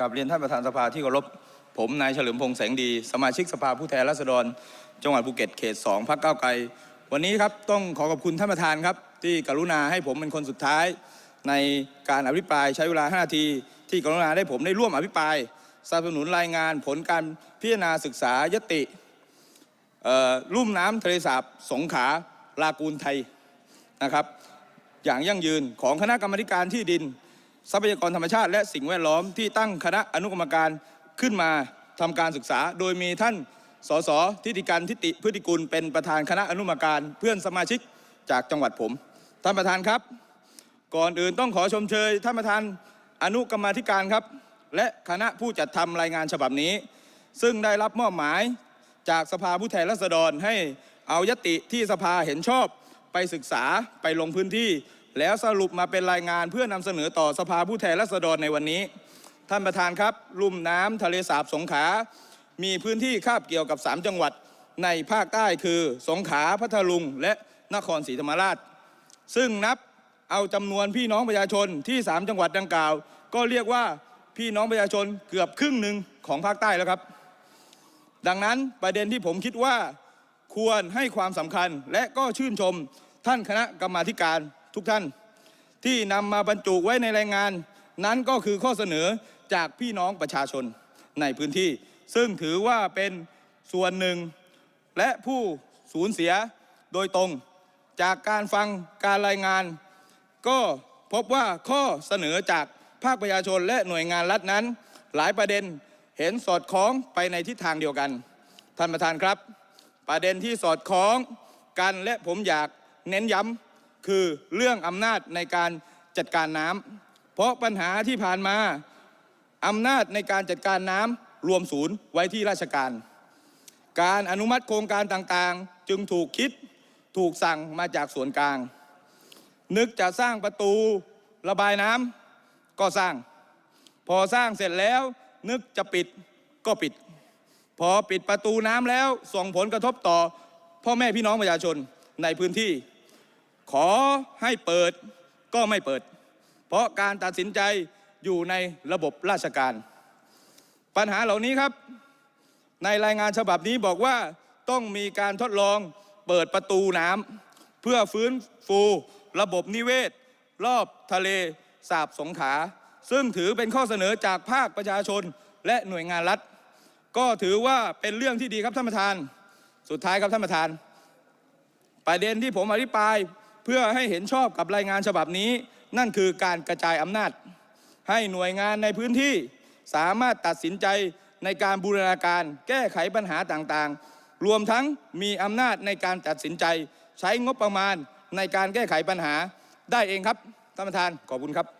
กับเรียนท่านประธานสภาที่เคารพผมนายเฉลิมพงษ์แสงดี สมาชิกสภาผู้แทนราษฎร จังหวัดภูเก็ตเขต 2พักเก้าไกล วันนี้ครับต้องขอขอบคุณท่านประธานครับ ที่กรุณาให้ผมเป็นคนสุดท้าย ในการอภิปรายใช้เวลา 5 นาที ที่กรุณาได้ผมได้ร่วมอภิปรายสนับสนุนรายงานผลการพิจารณาศึกษายติเอ่อลุ่มน้ำทะเลสาบสงขลาลากูนไทยนะครับ อย่างยั่งยืนของคณะกรรมการที่ดิน ทรัพยากรธรรมชาติ และสิ่งแวดล้อมที่ตั้งคณะอนุกรรมการขึ้นมาทำการศึกษา โดยมีท่านสสทิติการทิติพฤติกุลเป็นประธานคณะอนุกรรมการเพื่อนสมาชิกจากจังหวัดผม ท่านประธานครับ ก่อนอื่นต้องขอชมเชยท่านประธานอนุกรรมาธิการครับ และคณะผู้จัดทำรายงานฉบับนี้ ซึ่งได้รับมอบหมายจากสภาผู้แทนราษฎรให้เอายติที่สภาเห็นชอบไปศึกษาไปลงพื้นที่ แล้วสรุปมาเป็นรายงานเพื่อนำเสนอต่อสภาผู้แทนราษฎรในวันนี้ ท่านประธานครับลุ่มน้ำทะเลสาบสงขลามีพื้นที่คาบเกี่ยวกับ 3 จังหวัดในภาคใต้คือสงขลาพัทลุง และนครศรีธรรมราช ซึ่งนับเอาจำนวนพี่น้องประชาชนที่ 3 จังหวัดดังกล่าว ก็เรียกว่าพี่น้องประชาชนเกือบครึ่งหนึ่งของภาคใต้แล้วครับ ดังนั้นประเด็นที่ผมคิดว่าควรให้ความสำคัญและก็ชื่นชมท่านคณะกรรมาธิการ ทุกท่านที่นำมาบรรจุไว้ในรายงาน นั้นก็คือข้อเสนอจากพี่น้องประชาชนในพื้นที่ ซึ่งถือว่าเป็นส่วนหนึ่ง และผู้สูญเสียโดยตรง จากการฟังการรายงาน ก็พบว่าข้อเสนอจากภาคประชาชนและหน่วยงานรัฐนั้น หลายประเด็นเห็นสอดคล้องไปในทิศทางเดียวกันท่านประธานครับ ประเด็นที่สอดคล้องกันและผมอยากเน้นย้ำ คือเรื่องอำนาจในการจัดการน้ำเพราะปัญหาที่ผ่านมาอำนาจในการจัดการน้ำรวมศูนย์ไว้ที่ราชการ การอนุมัติโครงการต่างๆ จึงถูกคิดถูกสั่งมาจากส่วนกลาง นึกจะสร้างประตูระบายน้ำก็สร้าง พอสร้างเสร็จแล้ว นึกจะปิดก็ปิด พอปิดประตูน้ำแล้วส่งผลกระทบต่อพ่อแม่พี่น้องประชาชนในพื้นที่ ขอให้เปิดก็ไม่เปิด เพราะการตัดสินใจอยู่ในระบบราชการ ปัญหาเหล่านี้ครับ ในรายงานฉบับนี้บอกว่าต้องมีการทดลองเปิดประตูน้ำเพื่อฟื้นฟูระบบนิเวศ รอบทะเลสาบสงขา ซึ่งถือเป็นข้อเสนอจากภาคประชาชนและหน่วยงานรัฐ ก็ถือว่าเป็นเรื่องที่ดีครับท่านประธาน สุดท้ายครับท่านประธาน ประเด็นที่ผมอภิปราย พื่อให้เห็นชอบกับรายงานฉบับนี้ นั่นคือการกระจายอำนาจ ให้หน่วยงานในพื้นที่สามารถตัดสินใจในการบูรณาการแก้ไขปัญหาต่างๆ รวมทั้งมีอำนาจในการตัดสินใจ ใช้งบประมาณในการแก้ไขปัญหาได้เองครับท่านประธานขอบคุณครับ